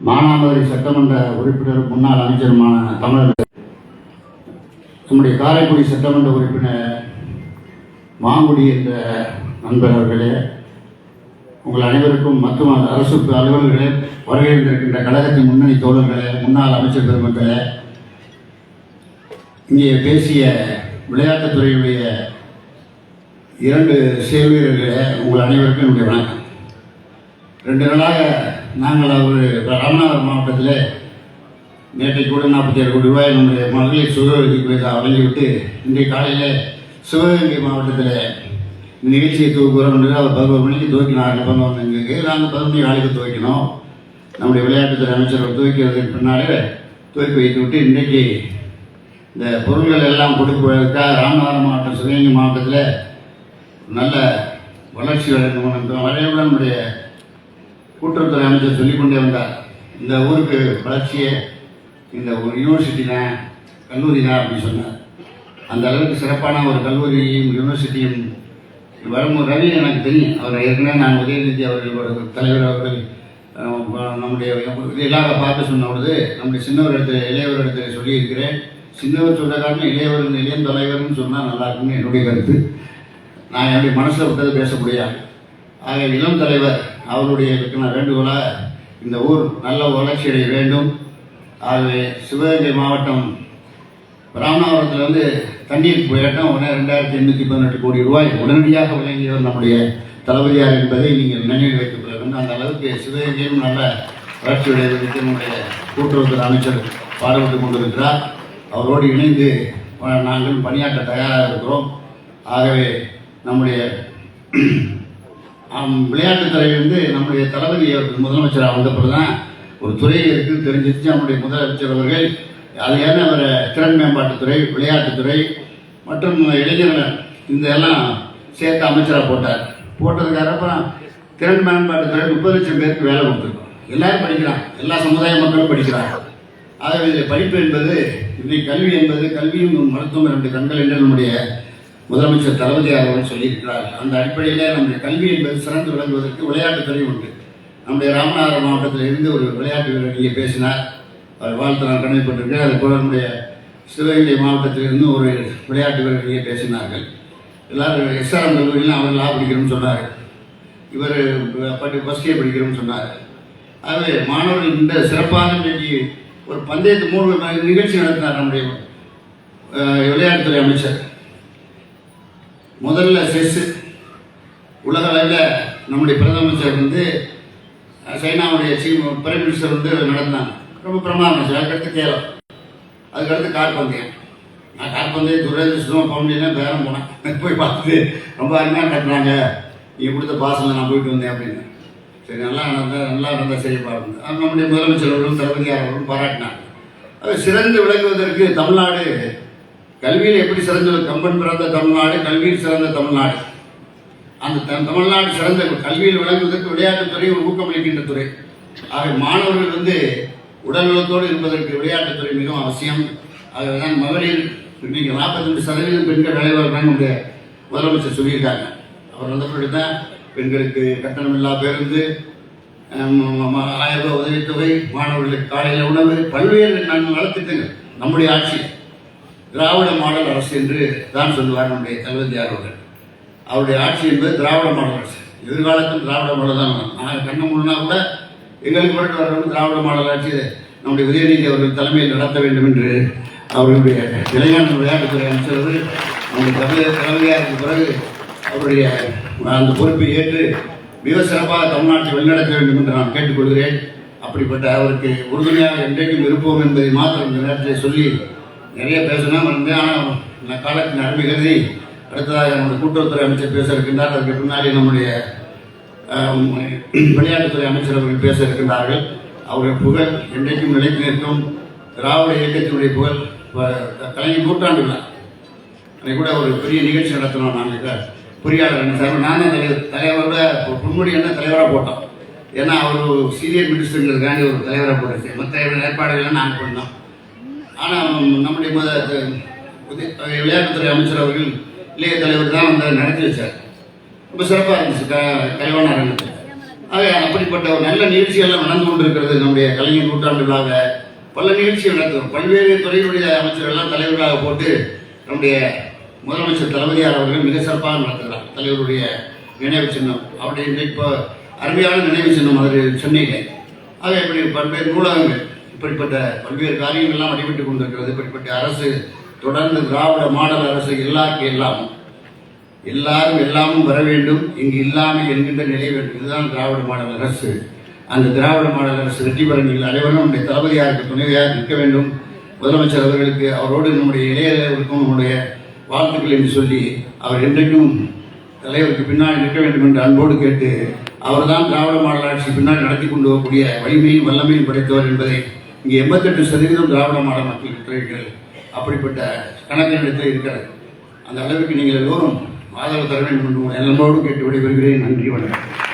மானாமதுரை சட்டமன்ற உறுப்பினர் முன்னாள் அமைச்சருமான தமிழர் நம்முடைய காரைக்குடி சட்டமன்ற உறுப்பினர் மாங்குடி என்ற நண்பர் அவர்களே உங்கள் அனைவருக்கும் மற்றும் அரசு அலுவலர்களே வருகை இருக்கின்ற கழகத்தின் முன்னணி தோழர்களே முன்னாள் அமைச்சர் பெருமக்களே இங்கே பேசிய விளையாட்டுத்துறையுடைய இரண்டு சேவையர்களே உங்கள் அனைவருக்கும் என்னுடைய வணக்கம். ரெண்டு நாளாக நாங்கள் அவர் ராமநாதபுரம் மாவட்டத்தில் நேற்றைக்கு கூட நாற்பத்தி ஏழு கோடி ரூபாய் நம்முடைய மகளிர் சுகவதிக்கு வழங்கிவிட்டு இன்றைய காலையில் சிவகங்கை மாவட்டத்தில் இந்த நிகழ்ச்சியை தூக்குறோம் அவர் பதினோரு மணிக்கு துவக்கினார். பதினொன்று எங்களுக்கு நாங்கள் பதினொன்று நாளைக்கு துவக்கினோம். நம்முடைய விளையாட்டுத்துறை அமைச்சர் துவக்கிறதுக்கு பின்னாலே துவக்கி வைத்து விட்டு இன்றைக்கு இந்த பொருள்கள் எல்லாம் கொடுப்பதற்காக ராமநாதபுரம் மாவட்டம் சிவகங்கை மாவட்டத்தில் நல்ல வளர்ச்சி வழங்கணும் வரையுடன் நம்முடைய கூட்டுறவுத்துறை அமைச்சர் சொல்லிக்கொண்டே வந்தார். இந்த ஊருக்கு வளர்ச்சியை இந்த ஒரு யூனிவர்சிட்டினா கல்லூரினா அப்படின்னு சொன்னார். அந்த அளவுக்கு சிறப்பான ஒரு கல்லூரியும் யூனிவர்சிட்டியும் வரும் ரவி எனக்கு தெரியும். அவர் ஏற்கனவே நான் உதயநிதி அவர்களோட தலைவர் அவர்கள் நம்முடைய இல்லாத பார்த்து சொன்ன பொழுது நம்முடைய சின்னவர் இடத்துல இளையவர் இடத்துல சொல்லியிருக்கிறேன். சின்னவர் சொல்ற காரணம் இளையவர் இளையம் தலைவர்னு சொன்னால் நல்லா இருக்கும்னு என்னுடைய கருத்து. நான் என்னுடைய மனசில் விட்டது பேச முடியாது. ஆக இளம் தலைவர் அவருடைய இருக்கிற வேண்டுகோளாக இந்த ஊர் நல்ல வளர்ச்சி அடைய வேண்டும். ஆகவே சிவகங்கை மாவட்டம் ராமநாதபுரத்தில் வந்து தண்ணீர் போயிட்டம் உடனே ரெண்டாயிரத்தி எண்ணூற்றி பதினெட்டு கோடி ரூபாய் உடனடியாக விளங்கியவர் நம்முடைய தளபதியார் என்பதை நீங்கள் நினைவில் வைத்துக் கொள்ள வேண்டும். அந்த அளவுக்கு சிவகங்கையும் நல்ல வளர்ச்சி அடைவதற்கு நம்முடைய கூட்டுறவுத்துறை அமைச்சர் பாடுபட்டு கொண்டிருக்கிறார். அவரோடு இணைந்து நாங்கள் பணியாற்ற தயாராக இருக்கிறோம். ஆகவே நம்முடைய விளையாட்டுத்துறை வந்து நம்முடைய தளபதி அவர்கள் முதலமைச்சராக வந்த பிறகுதான் ஒரு துறை இருக்குன்னு தெரிஞ்சிருச்சு. நம்முடைய முதலமைச்சர் அவர்கள் அது ஏன்னா அவர் திறன் மேம்பாட்டுத்துறை விளையாட்டுத்துறை மற்றும் இளைஞர்கள் இந்த எல்லாம் சேர்த்து அமைச்சராக போட்டார். போட்டதுக்காக அப்புறம் திறன் மேம்பாட்டுத்துறை முப்பது லட்சம் பேருக்கு வேலை கொடுத்துருக்கோம். எல்லாரும் படிக்கிறான் எல்லா சமுதாய மக்களும் படிக்கிறாங்க. ஆகவே இதில் படிப்பு என்பது இன்றைக்கு கல்வி என்பது கல்வியும் மருத்துவம் ரெண்டு கண்கள் என்று நம்முடைய முதலமைச்சர் தளபதியார் அவர்கள் சொல்லியிருக்கிறார் அந்த அடிப்படையில் நம்முடைய கல்வி என்பது சிறந்து விளங்குவதற்கு விளையாட்டுத்துறை உண்டு. நம்முடைய ராமநாதபுரம் மாவட்டத்தில் இருந்து ஒரு விளையாட்டு வீரர் இங்கே பேசினார். அவர் வாழ்த்து நான் கடமைப்பட்டிருக்கேன் அது போல நம்முடைய சிவகங்கை மாவட்டத்திலிருந்து ஒரு விளையாட்டு வீரர் இங்கே பேசினார்கள். எல்லாரும் எஸ்ஆர்எம் கல்லூரியில் அவர் லா படிக்கிறோம்னு சொன்னார். இவர் படி ஃபஸ்ட் இயர் படிக்கிறோம்னு சொன்னார். ஆகவே மாணவர்கள் இந்த சிறப்பான இன்றைக்கு ஒரு பந்தயத்து மூணு நிகழ்ச்சி நடத்தினார் நம்முடைய விளையாட்டுத்துறை அமைச்சர். முதல்ல செஸ் உலக அளவில் நம்முடைய பிரதமர் வந்து சைனாவுடைய சீஃப் பிரைம் மினிஸ்டர் வந்து நடந்தாங்க ரொம்ப பிரமாதம் அதுக்கடுத்து கேரளம். அதுக்கடுத்து கார் பந்தயம் நான் கார் பந்தயம் துரதிருஷ்டம் பவுண்டியெல்லாம் பேரம் போனேன். போய் பார்த்துட்டு ரொம்ப அருமையாக கட்டுறாங்க நீ கொடுத்த பாசனில் நான் போயிட்டு வந்தேன் அப்படின்னு. சரி நல்லா நடந்தால் நல்லா நடந்தால் சரி பாருங்க. நம்முடைய முதலமைச்சர் அவர்களும் தளபதியார் அவர்களும் பாராட்டினாங்க. அது சிறந்து விளங்குவதற்கு தமிழ்நாடு கல்வியில் எப்படி சிறந்தது? கம்பன் பிறந்த தமிழ்நாடு கல்வியில் சிறந்த தமிழ்நாடு. அந்த த- தமிழ்நாடு சிறந்த கல்வியில் விளங்குவதற்கு விளையாட்டுத்துறை ஒரு ஊக்கமளிக்கின்ற துறை. ஆக மாணவர்கள் வந்து உடல் நலத்தோடு இருப்பதற்கு விளையாட்டுத்துறை மிகவும் அவசியம். ஆகவேதான் மகளிர் இன்னைக்கு நாற்பத்தஞ்சு சதவீதம் பெண்கள் வேலைவாய்ப்பு நம்முடைய முதலமைச்சர் சொல்லியிருக்காங்க. அவர் வந்தபடி தான் பெண்களுக்கு கட்டணமில்லா பேருந்து ஆயிரம் ரூபாய் உதவித்தொகை மாணவர்களுக்கு காலையில் உணவு பல்வேறு நன் நலத்திட்டங்கள் நம்முடைய ஆட்சி திராவிட மாடல் அரசு என்று தான் சொல்லுவார் நம்முடைய தளபதியார் அவர்கள். அவருடைய ஆட்சி என்பது திராவிட மாடல் அரசு. எதிர்காலத்தில் திராவிட மாடல் தான் வரும். ஆனால் கண்ண முன்னா கூட எங்களுக்கு மட்டும் வரணும் திராவிட மாடல் ஆட்சி நம்முடைய உதயநிதி அவர்கள் தலைமையில் நடத்த வேண்டும் என்று அவர்களுடைய இளைஞர் விளையாட்டுத்துறை அமைச்சர் அவர்கள் நம்முடைய தமிழக தலைமையாருக்கு பிறகு அவருடைய அந்த பொறுப்பை ஏற்று மிக சிறப்பாக தமிழ்நாட்டை வழிநடத்த வேண்டும் என்று நான் கேட்டுக்கொள்கிறேன். அப்படிப்பட்ட அவருக்கு உறுதுணையாக என்றைக்கும் இருப்போம் என்பதை மாத்திரம் இந்த நேரத்தில் சொல்லி நிறைய பேசணும் வந்து ஆனால் நான் காலத்தின் அருமை கருதி அடுத்ததாக நம்முடைய கூட்டுறவுத்துறை அமைச்சர் பேச இருக்கின்றார் அதற்கு பின்னாடி நம்முடைய விளையாட்டுத்துறை அமைச்சர் அவர்கள் பேச இருக்கின்றார்கள் அவருடைய புகழ் என்றைக்கும் நிலைத்து நிற்கும். திராவிட இயக்கத்தினுடைய புகழ் ப- கலைஞர் நூற்றாண்டு விழா அன்னைக்கு கூட ஒரு பெரிய நிகழ்ச்சி நடத்தினோம் நாங்கள் பொறியாளர் சார் நானும் தலைவர் தலைவரோட பொன்முடி என்ன தலைவராக போட்டோம். ஏன்னா அவர் சீனியர் மினிஸ்டருங்கிறதுக்காண்டி ஒரு தலைவராக போட்டுச்சு. மற்ற ஏற்பாடுகள்லாம் நாங்கள் பண்ணோம். ஆனால் நம்முடைய விளையாட்டுத்துறை அமைச்சர் அவர்கள் இளைய தலைவர் தான் வந்து நடத்தி வச்சார். ரொம்ப சிறப்பாக இருந்துச்சு க கலைவாணர் அரங்கத்தில். ஆக அப்படிப்பட்ட ஒரு நல்ல நிகழ்ச்சியெல்லாம் நடந்து கொண்டிருக்கிறது நம்முடைய கலைஞர் நூற்றாண்டு விழாவை பல நிகழ்ச்சிகள் நடத்துவோம் பல்வேறு துறையுடைய அமைச்சர்கள்லாம் தலைவர்களாக போட்டு நம்முடைய முதலமைச்சர் தளபதியார் அவர்கள் மிக சிறப்பாக நடத்துகிறார். தலைவருடைய நினைவு சின்னம். அவருடைய இப்போ அருமையான நினைவு சின்னம் அது சென்னையில். ஆக இப்படி பல்வேறு நூலகங்கள். இப்படிப்பட்ட பல்வேறு காரியங்கள்லாம் அடிபட்டு கொண்டிருக்கிறது. இப்படிப்பட்ட அரசு தொடர்ந்து திராவிட மாடல் அரசு எல்லாருக்கு எல்லாம் எல்லாரும் எல்லாமும் வர வேண்டும். இங்கு இல்லாமல் என்கின்ற நிலை வேண்டும் இதுதான் திராவிட மாடல் அரசு. அந்த திராவிட மாடல் அரசு வெற்றி பெற நீங்கள் அனைவரும் நம்முடைய தளபதியாருக்கு துணைவியாக நிற்க வேண்டும். முதலமைச்சர் அவர்களுக்கு அவரோடு நம்முடைய இளையர்களுக்கும் நம்முடைய வாழ்த்துக்கள் என்று சொல்லி அவர் என்றைக்கும் தலைவருக்கு பின்னால் நிற்க வேண்டும் என்று அன்போடு கேட்டு அவர்தான் திராவிட மாடல் ஆட்சி பின்னால் நடத்தி கொண்டு போகக்கூடிய வலிமையும் வல்லமையும் படைத்தவர் என்பதை இங்கே எண்பத்தெட்டு சதவீதம் திராவிட மாடல் மக்கள் இருக்கிறீர்கள். அப்படிப்பட்ட கணக்கினிடத்தில் இருக்கிறது. அந்த அளவுக்கு நீங்கள் எல்லோரும் ஆதரவு தர வேண்டும் என்று அன்போடு கேட்டு விடைபெறுகிறேன். நன்றி வணக்கம்.